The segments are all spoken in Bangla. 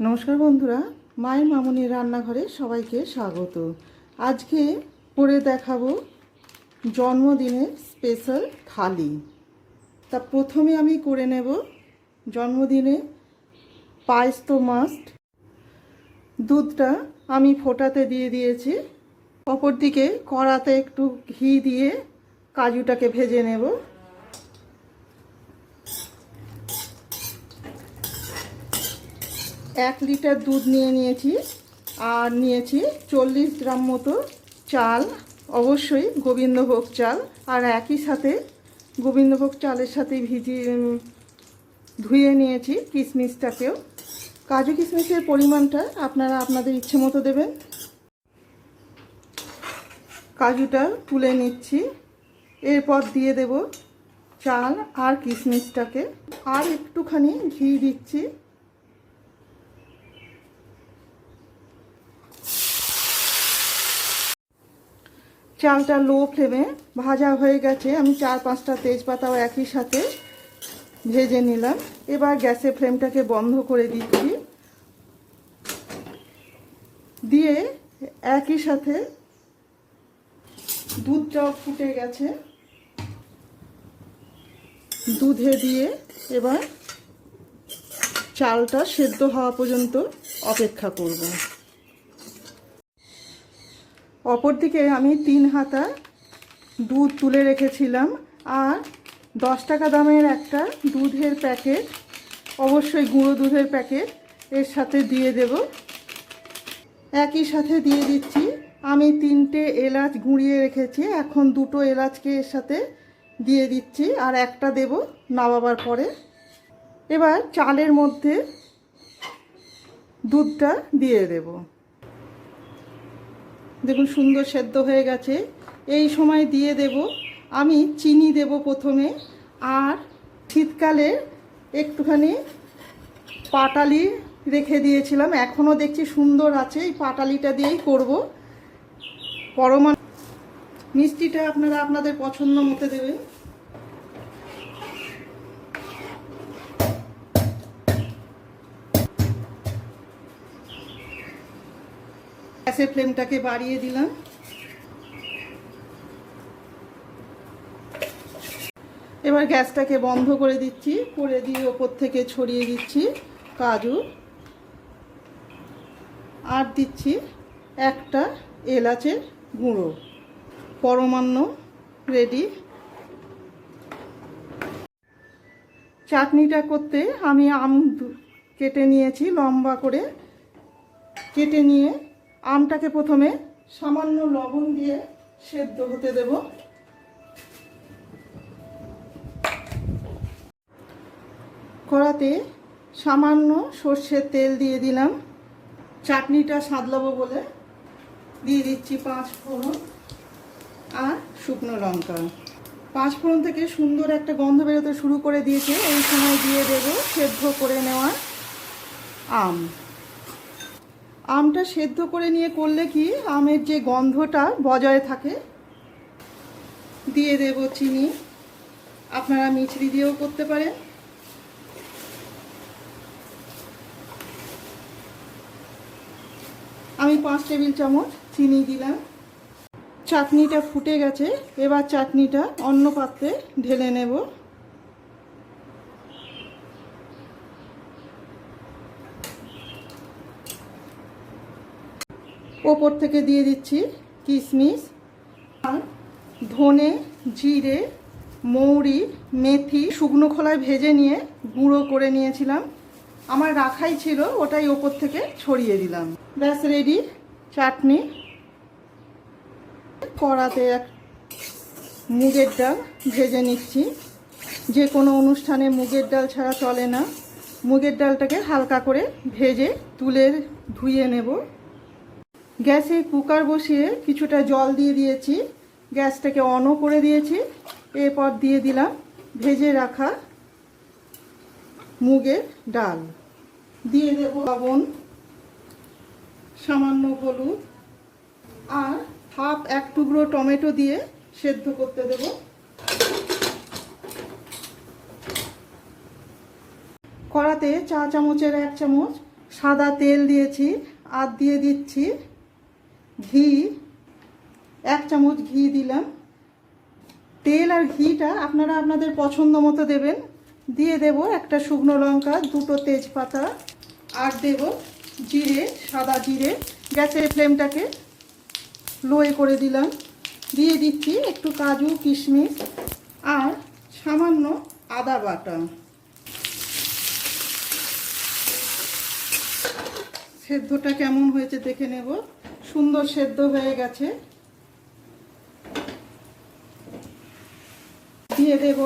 নমস্কার বন্ধুরা মায়ের মামনির রান্নাঘরে সবাইকে স্বাগত। আজকে করে দেখাবো জন্মদিনের স্পেশাল থালি। তা প্রথমে আমি করে নেব জন্মদিনে পায়েস তো মাস্ট। দুধটা আমি ফোটাতে দিয়ে দিয়েছি। অপরদিকে কড়াতে একটু ঘি দিয়ে কাজুটাকে ভেজে নেব। এক লিটার দুধ নিয়ে নিয়েছি। আর নিয়েছি চল্লিশ গ্রাম মতো চাল, অবশ্যই গোবিন্দভোগ চাল। আর একই সাথে গোবিন্দভোগ চালের সাথে ভিজিয়ে ধুয়ে নিয়েছি কিশমিশটাকেও। কাজু কিশমিশের পরিমাণটা আপনারা আপনাদের ইচ্ছে মতো দেবেন। কাজুটা তুলে নিচ্ছি। এরপর দিয়ে দেব চাল আর কিশমিশটাকে। আর একটুখানি ঘি দিচ্ছি। চালটা লো ফ্লেমে ভাজা হয়ে গেছে। আমি চার পাঁচটা তেজপাতাও একই সাথে ভেজে নিলাম। এবার গ্যাসের ফ্লেমটাকে বন্ধ করে দিচ্ছি। দিয়ে একই সাথে দুধটাও ফুটে গেছে। দুধে দিয়ে এবার চালটা সেদ্ধ হওয়া পর্যন্ত অপেক্ষা করব। অপরদিকে আমি তিন হাতা দুধ তুলে রেখেছিলাম আর দশ টাকা দামের একটা দুধের প্যাকেট, অবশ্যই গুঁড়ো দুধের প্যাকেট এর সাথে দিয়ে দেব। একই সাথে দিয়ে দিচ্ছি। আমি তিনটে এলাচ গুঁড়িয়ে রেখেছি। এখন দুটো এলাচকে এর সাথে দিয়ে দিচ্ছি আর একটা দেব নামাবার পরে। এবার চালের মধ্যে দুধটা দিয়ে দেবো। দেখুন, সুন্দর সেদ্ধ হয়ে গেছে। এই সময় দিয়ে দেব, আমি চিনি দেব প্রথমে, আর শীতকালে একটুখানি পাটালি রেখে দিয়েছিলাম। এখনও দেখছি সুন্দর আছে, এই পাটালিটা দিয়েই করব। পরমাণু মিষ্টিটা আপনারা আপনাদের পছন্দ মতো দেবেন। গ্যাসের ফ্লেমটাকে বাড়িয়ে দিলাম। এবার গ্যাসটাকে বন্ধ করে দিচ্ছি, করে দিয়ে ওপর থেকে ছড়িয়ে দিচ্ছি কাজু। আর দিচ্ছি একটা এলাচের গুঁড়ো, পরমান্ন রেডি চাটনিটা করতে আমি আম কেটে নিয়েছি লম্বা করে। কেটে নিয়ে আমটাকে প্রথমে সামান্য লবণ দিয়ে সেদ্ধ হতে দেব। কড়াতে সামান্য সর্ষের তেল দিয়ে দিলাম। চাটনিটা সাদলাবো বলে দিয়ে দিচ্ছি পাঁচ ফোড়ন আর শুকনো লঙ্কা। পাঁচ ফোড়ন থেকে সুন্দর একটা গন্ধ বেরোতে শুরু করে দিয়েছে। এই সময় দিয়ে দেবো সেদ্ধ করে নেওয়া আম। আমটা সেদ্ধ করে নিয়ে করলে কি আমের যে গন্ধটা বজায় থাকে? দিয়ে দেব চিনি। আপনারা মিছরি দিয়েও করতে পারেন। আমি পাঁচ টেবিল চামচ চিনি দিলাম। চাটনিটা ফুটে গেছে। এবার চাটনিটা অন্য পাত্রে ঢেলে নেব। ওপর থেকে দিয়ে দিচ্ছি কিশমিশ ধনে, জিরে, মৌরি, মেথি, শুকনো খোলায় ভেজে নিয়ে গুঁড়ো করে নিয়েছিলাম। আমার রাখাই ছিল, ওটাই ওপর থেকে ছড়িয়ে দিলাম। ব্যাস রেডি চাটনি। কড়াতে এক মুগের ডাল ভেজে নিচ্ছি। যে কোনো অনুষ্ঠানে মুগের ডাল ছাড়া চলে না। মুগের ডালটাকে হালকা করে ভেজে তুলে ধুয়ে নেব। গ্যাসে কুকার বসিয়ে কিছুটা জল দিয়ে দিয়েছি। গ্যাসটাকে অনও করে দিয়েছি। এরপর দিয়ে দিলাম ভেজে রাখা মুগের ডাল। দিয়ে দেব লবণ, সামান্য হলুদ, আর হাফ এক টুকরো টমেটো দিয়ে সেদ্ধ করতে দেব। কড়াতে চা চামচের এক চামচ সাদা তেল দিয়েছি, আর দিয়ে দিচ্ছি ঘি, এক চামচ ঘি দিলাম। তেল আর ঘিটা আপনারা আপনাদের পছন্দ মতো দেবেন। দিয়ে দেব একটা শুকনো লঙ্কা, দুটো তেজপাতা, আর দেব জিরে, সাদা জিরে। গ্যাসের ফ্লেমটাকে লোয়ে করে দিলাম। দিয়ে দিচ্ছি একটু কাজু, কিশমিশ, আর সামান্য আদা বাটা। সেদ্ধটা কেমন হয়েছে দেখে নেব। সুন্দর সেদ্ধ হয়ে গেছে। দিয়ে দেব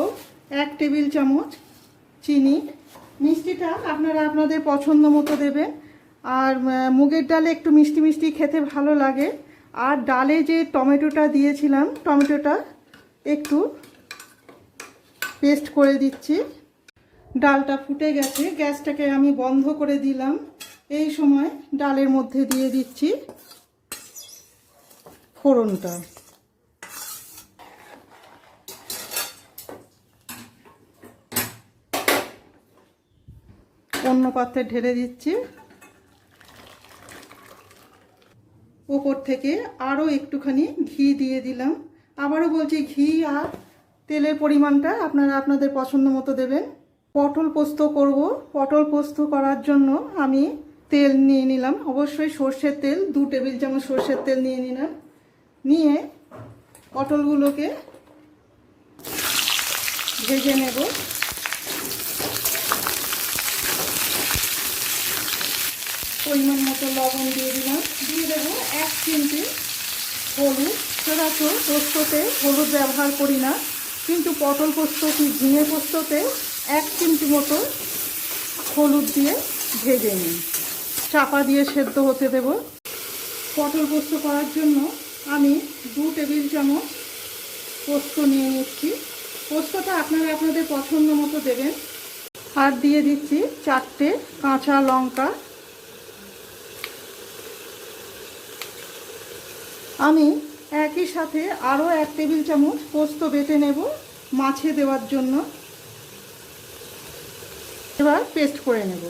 এক টেবিল চামচ চিনি। মিষ্টিটা আপনারা আপনাদের পছন্দ মতো দেবেন। আর মুগের ডালে একটু মিষ্টি মিষ্টি খেতে ভালো লাগে। আর ডালে যে টমেটোটা দিয়েছিলাম, টমেটোটা একটু পেস্ট করে দিচ্ছি। ডালটা ফুটে গেছে, গ্যাসটাকে আমি বন্ধ করে দিলাম। এই সময় ডালের মধ্যে দিয়ে দিচ্ছি। ফোড়নটা। অন্য পাত্রে ঢেলে দিচ্ছি। ওপর থেকে আরও একটুখানি ঘি দিয়ে দিলাম। আবারও বলছি ঘি আর তেলের পরিমাণটা আপনারা আপনাদের পছন্দ মতো দেবেন। পটল পোস্ত করব। পটল পোস্ত করার জন্য আমি তেল নিয়ে নিলাম। অবশ্যই সর্ষের তেল, দু টেবিল চামচ সর্ষের তেল নিয়ে নিলাম। নিয়ে পটলগুলোকে ভেজে নেব। পরিমাণ মতো লবণ দিয়ে দিলাম। দিয়ে দেবো এক চিমটি হলুদ। সচরাচর পোস্ততে হলুদ ব্যবহার করি না, কিন্তু পটল পোস্ত কি ঝিঙে পোস্ততে এক চিমটি মতো হলুদ দিয়ে ভেজে নিই। চাপা দিয়ে সেদ্ধ হতে দেব। পটল পোস্ত করার জন্য আমি দু টেবিল চামচ পোস্ত নিয়ে নিচ্ছি। পোস্তটা আপনারা আপনাদের পছন্দ মতো দেবেন। আর দিয়ে দিচ্ছি চারটে কাঁচা লঙ্কা। আমি একই সাথে আরও এক টেবিল চামচ পোস্ত বেটে নেব মাছে দেওয়ার জন্য। এবার পেস্ট করে নেব।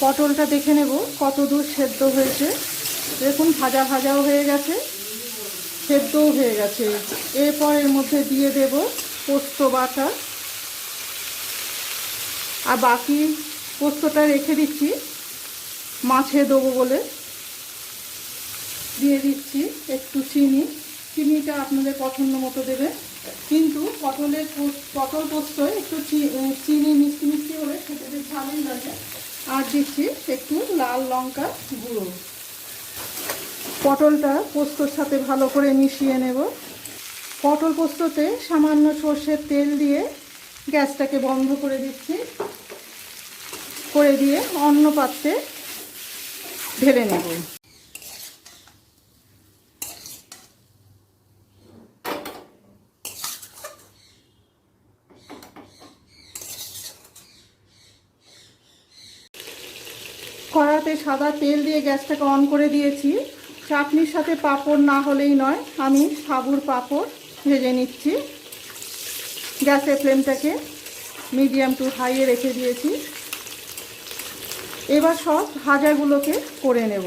পটলটা দেখে নেব কত দূর সেদ্ধ হয়েছে। দেখুন, ভাজা ভাজাও হয়ে গেছে। সেদ্ধও হয়ে গেছে। এরপর এর মধ্যে দিয়ে দেব পোস্ত বাটা। আর বাকি পোস্তটা রেখে দিচ্ছি। মাছে দেবো বলে। দিয়ে দিচ্ছি একটু চিনি। চিনিটা আপনাদের পছন্দ মতো দেবে কিন্তু পটলের পটল পোস্ত একটু চিনি মিষ্টি মিষ্টি হলে খেতে বেশ লাগে। আর দিচ্ছি একটু লাল লঙ্কা গুঁড়ো। পটলটা পোস্তর সাথে ভালো করে মিশিয়ে নেব। পটল পোস্ততে সামান্য সর্ষের তেল দিয়ে গ্যাসটাকে বন্ধ করে দিচ্ছি। করে দিয়ে অন্য পাত্রে ঢেলে নেব। কড়াতে সাদা তেল দিয়ে গ্যাসটাকে অন করে দিয়েছি। চাটনির সাথে পাঁপড় না হলেই নয়, আমি সাবুর পাঁপড় ভেজে নিচ্ছি। গ্যাসের ফ্লেমটাকে মিডিয়াম টু হাইয়ে রেখে দিয়েছি। এবার সব ভাজাগুলোকে করে নেব।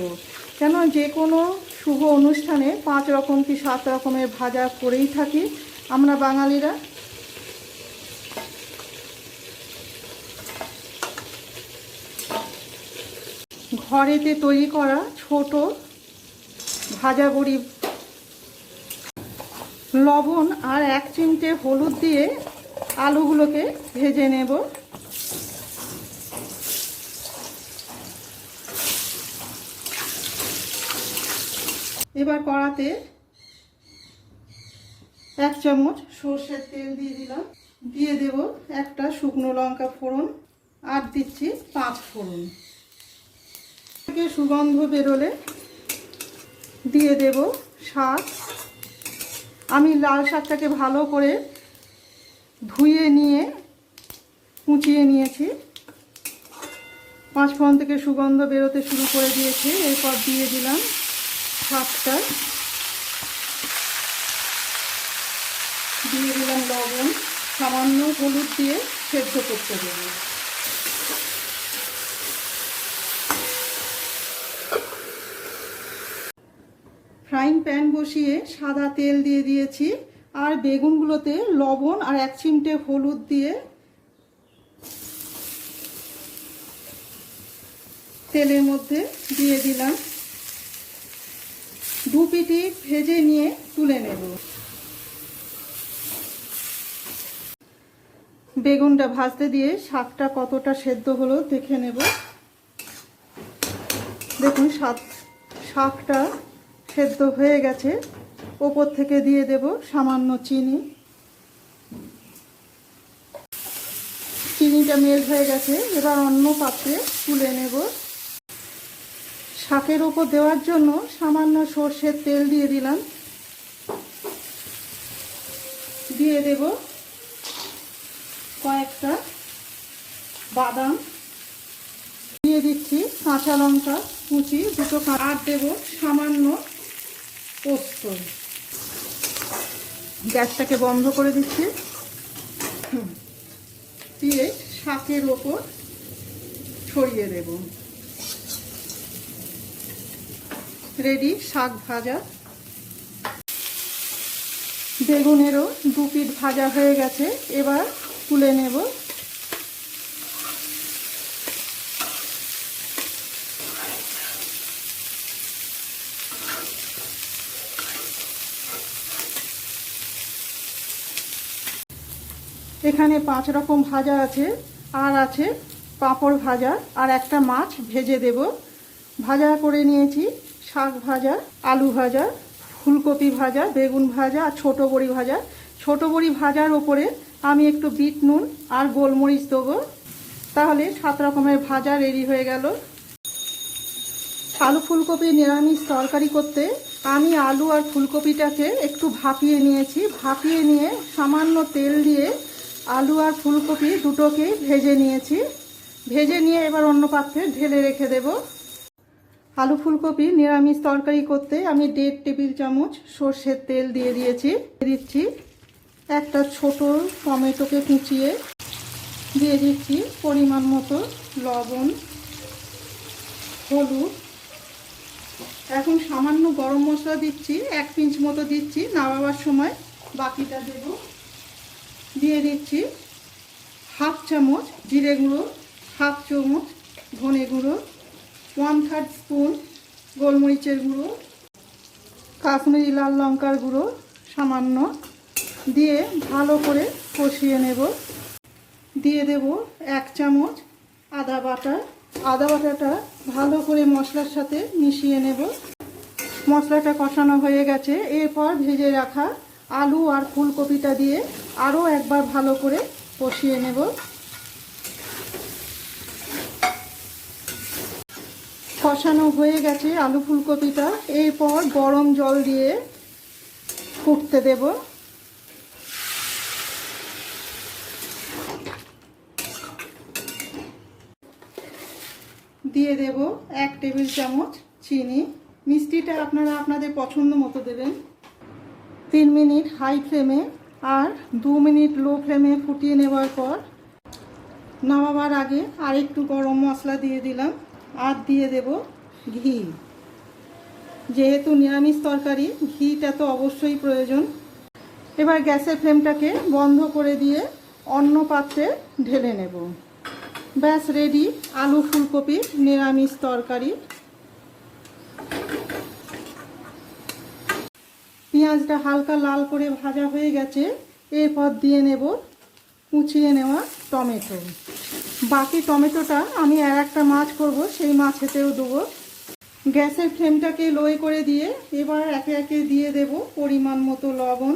কেন যে কোনো শুভ অনুষ্ঠানে পাঁচ রকম কি সাত রকমের ভাজা করেই থাকি। আমরা বাঙালিরা ঘরেতে তৈরি করা ছোট ভাজা বড়ি। লবণ আর এক চিমটে হলুদ দিয়ে আলুগুলোকে ভেজে নেব। এবার কড়াতে এক চামচ সর্ষের তেল দিয়ে দিলাম। দিয়ে দেব একটা শুকনো লঙ্কা ফোড়ন আর দিচ্ছি পাঁচ ফোড়ন। থেকে সুগন্ধ বেরোলে দিয়ে দেব শাক। আমি লাল শাকটাকে ভালো করে ধুয়ে নিয়ে, কুচিয়ে নিয়েছি। পাঁচ ফোড়ন থেকে সুগন্ধ বেরোতে শুরু করে দিয়েছে। এরপর দিয়ে দিলাম শাকটা। দিয়ে দিলাম লবণ। সামান্য হলুদ দিয়ে সেদ্ধ করতে দেবো। ফ্রাইং প্যান বসিয়ে সাদা তেল দিয়ে দিয়েছি। আর বেগুনগুলোতে লবণ আর এক চিমটে হলুদ দিয়ে তেলের মধ্যে দিয়ে দিলাম। দু পিটি ভেজে নিয়ে তুলে নেব। বেগুনটা ভাজতে দিয়ে শাকটা কতটা সেদ্ধ হলো দেখে নেব। দেখুন, শাক শাকটা সেদ্ধ হয়ে গেছে। ওপর থেকে দিয়ে দেব সামান্য চিনি। চিনিটা মেল হয়ে গেছে। এবার অন্য পাত্রে তুলে নেব। শাকের ওপর দেওয়ার জন্য সামান্য সর্ষের তেল দিয়ে দিলাম। দিয়ে দেব কয়েকটা বাদাম। দিয়ে দিচ্ছি কাঁচা লঙ্কা কুচি দুটো আর দেব সামান্য পোস্ত গ্যাসটাকে বন্ধ করে দিচ্ছি। দিয়ে শাকের ওপর ছড়িয়ে দেব। রেডি, শাক ভাজা। বেগুনেরও দু পিঠ ভাজা হয়ে গেছে। এবার তুলে নেব এখানে পাঁচ রকম ভাজা আছে, আর আছে পাঁপড় ভাজা, আর একটা মাছ ভেজে দেব। ভাজা করে নিয়েছি শাক ভাজা, আলু ভাজা, ফুলকপি ভাজা, বেগুন ভাজা, আর ছোটো বড়ি ভাজা। ছোটো বড়ি ভাজার ওপরে আমি একটু বিট নুন আর গোলমরিচ দেবো। তাহলে সাত রকমের ভাজা রেডি হয়ে গেল। আলু ফুলকপি নিরামিষ তরকারি করতে আমি আলু আর ফুলকপিটাকে একটু ভাপিয়ে নিয়েছি। ভাপিয়ে নিয়ে সামান্য তেল দিয়ে আলু আর ফুলকপি দুটোকেই ভেজে নিয়েছি। ভেজে নিয়ে এবার অন্য পাত্রে ঢেলে রেখে দেব। আলু ফুলকপি নিরামিষ তরকারি করতে আমি দেড় টেবিল চামচ সর্ষের তেল দিয়ে দিয়েছি। দিচ্ছি একটা ছোট টমেটোকে কুচিয়ে। দিয়ে দিচ্ছি পরিমাণ মতো লবণ, হলুদ। এখন সামান্য গরম মশলা দিচ্ছি, এক পিঞ্চ মতো দিচ্ছি। নামাবার সময় বাকিটা দেব। দিয়ে দিচ্ছি হাফ চামচ জিরে গুঁড়ো, হাফ চামচ ধনে গুঁড়ো ওয়ান থার্ড স্পুন গোলমরিচের গুঁড়ো, কাশ্মীরি লাল লঙ্কার গুঁড়ো সামান্য দিয়ে ভালো করে কষিয়ে নেব। দিয়ে দেব এক চামচ আদা বাটা। আদা বাটাটা ভালো করে মশলার সাথে মিশিয়ে নেব। মশলাটা কষানো হয়ে গেছে। এরপর ভেজে রাখা আলু আর ফুলকপিটা দিয়ে আরও একবার ভালো করে কষিয়ে নেব। কষানো হয়ে গেছে আলু ফুলকপিটা। এরপর গরম জল দিয়ে ফুটতে দেবো। দিয়ে দেব এক টেবিল চামচ চিনি। মিষ্টিটা আপনারা আপনাদের পছন্দ মতো দেবেন। তিন মিনিট হাই ফ্লেমে আর দু মিনিট লো ফ্লেমে ফুটিয়ে নেওয়ার পর নামাবার আগে আর একটু গরম মশলা দিয়ে দিলাম আর দিয়ে দেব ঘি। যেহেতু নিরামিষ তরকারি, ঘিটা তো অবশ্যই প্রয়োজন। এবার গ্যাসের ফ্লেমটাকে বন্ধ করে দিয়ে অন্য পাত্রে ঢেলে নেব। ব্যাস রেডি আলু ফুলকপি, নিরামিষ তরকারি। পেঁয়াজটা হালকা লাল করে ভাজা হয়ে গেছে। এরপর দিয়ে নেব কুচিয়ে নেওয়া টমেটো। বাকি টমেটোটা আমি আর একটা মাছ করব, সেই মাছেতেও দেবো। গ্যাসের ফ্লেমটাকে লোয়ে করে দিয়ে এবার একে একে দিয়ে দেব পরিমাণ মতো লবণ।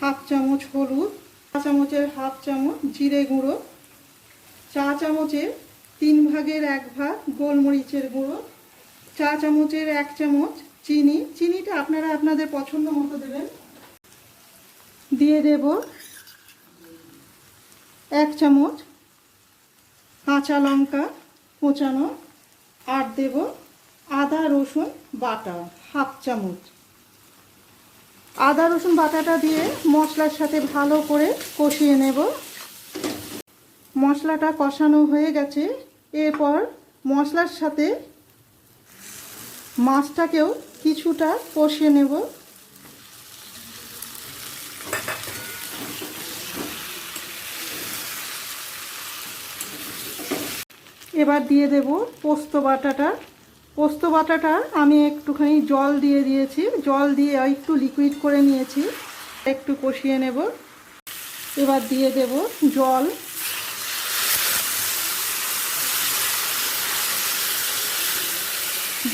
হাফ চামচ হলুদ, চা চামচের হাফ চামচ জিরে গুঁড়ো, চা চামচের তিন ভাগের এক ভাগ গোলমরিচের গুঁড়ো, চা চামচের এক চামচ চিনি, চিনিটা আপনারা আপনাদের পছন্দ মতো দেবেন। দিয়ে দেব এক চামচ কাঁচা লঙ্কা কোচানো, আর দেব আদা, রসুন বাটা, হাফ চামচ। আদা, রসুন বাটাটা দিয়ে মশলার সাথে ভালো করে কষিয়ে নেব। মশলাটা কষানো হয়ে গেছে। এরপর মশলার সাথে মাছটাকেও কিছুটা কষিয়ে নেব। এবার দিয়ে দেব পোস্ত বাটাটা। পোস্ত বাটাটা আমি একটুখানি জল দিয়ে দিয়েছি। জল দিয়ে একটু লিকুইড করে নিয়েছি। একটু কষিয়ে নেব। এবার দিয়ে দেব জল।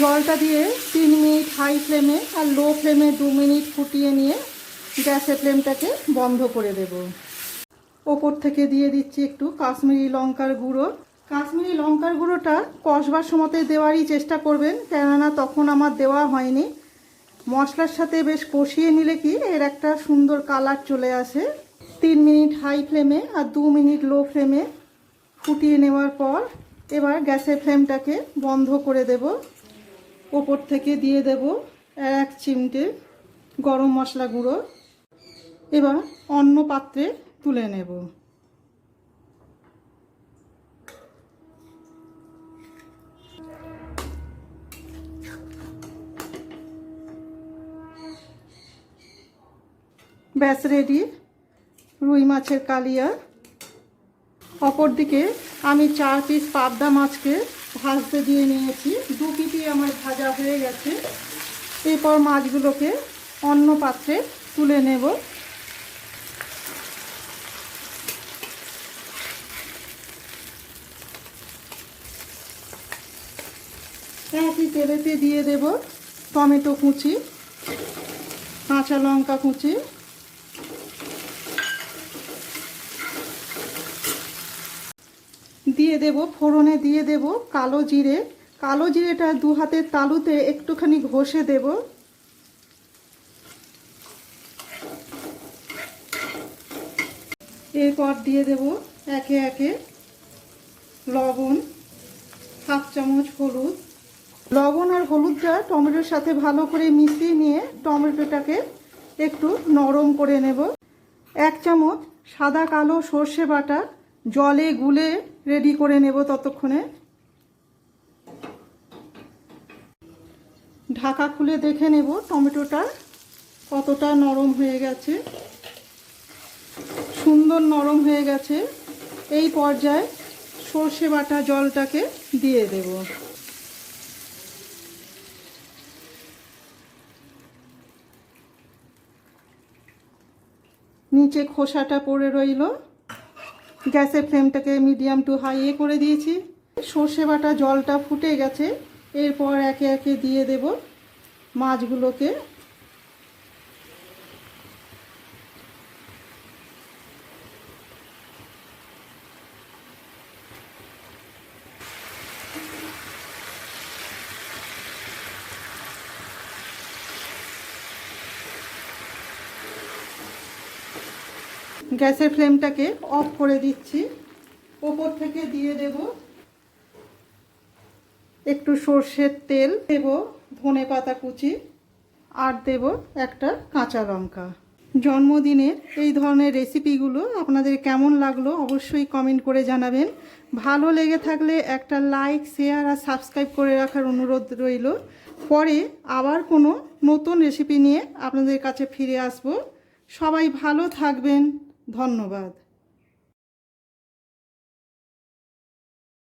জলটা দিয়ে তিন মিনিট হাই ফ্লেমে আর লো ফ্লেমে দু মিনিট ফুটিয়ে নিয়ে গ্যাসের ফ্লেমটাকে বন্ধ করে দেব। ওপর থেকে দিয়ে দিচ্ছি একটু কাশ্মীরি লঙ্কার গুঁড়ো। কাশ্মীরি লঙ্কার গুঁড়োটা কষবার সময়তে দেওয়ারই চেষ্টা করবেন, কেননা তখন আমার দেওয়া হয়নি। মশলার সাথে বেশ কষিয়ে নিলে কি এর একটা সুন্দর কালার চলে আসে। তিন মিনিট হাই ফ্লেমে আর দু মিনিট লো ফ্লেমে ফুটিয়ে নেওয়ার পর এবার গ্যাসের ফ্লেমটাকে বন্ধ করে দেব। ওপর থেকে দিয়ে দেব এক চিমটে গরম মশলা গুঁড়ো। এবার অন্য পাত্রে তুলে নেব। ব্যাস রেডি রুই মাছের কালিয়া। অপরদিকে আমি চার পিস পাবদা মাছকে ভাজতে দিয়ে নিয়েছি। দু পিটি আমার ভাজা হয়ে গেছে। এরপর মাছগুলোকে অন্য পাত্রে তুলে নেব। একই তেলেতে দিয়ে দেব টমেটো কুচি, কাঁচা লঙ্কা কুচি দিয়ে দেব, ফোড়নে দিয়ে দেব কালো জিরে। কালো জিরেটা দু হাতের তালুতে একটুখানি ঘষে দেব। এরপর দিয়ে দেব একে একে লবণ, হাফ চামচ হলুদ। লবণ আর হলুদটা টমেটোর সাথে ভালো করে মিশিয়ে নিয়ে টমেটোটাকে একটু নরম করে নেব। এক চামচ সাদা কালো সর্ষে বাটা জলে গুলে রেডি করে নেব ততক্ষণে। ঢাকা খুলে দেখে নেব টমেটোটা কতটা নরম হয়ে গেছে। সুন্দর নরম হয়ে গেছে। এই পর্যায়ে সর্ষে বাটা জলটাকে দিয়ে দেব। নিচে খোসাটা পড়ে রইল। গ্যাসের ফ্লেমটাকে মিডিয়াম টু হাই এ করে দিয়েছি। সর্ষে বাটা জলটা ফুটে গেছে। এরপর একে একে দিয়ে দেব মাছগুলোকে। গ্যাসের ফ্লেমটাকে অফ করে দিচ্ছি। ওপর থেকে দিয়ে দেব একটু সর্ষের তেল, দেব ধনে পাতা কুচি, আর দেব একটা কাঁচা লঙ্কা। জন্মদিনের এই ধরনের রেসিপিগুলো আপনাদের কেমন লাগল অবশ্যই কমেন্ট করে জানাবেন। ভালো লেগে থাকলে একটা লাইক, শেয়ার, আর সাবস্ক্রাইব করে রাখার অনুরোধ রইল। পরে আবার কোনো নতুন রেসিপি নিয়ে আপনাদের কাছে ফিরে আসব। সবাই ভালো থাকবেন। ধন্যবাদ।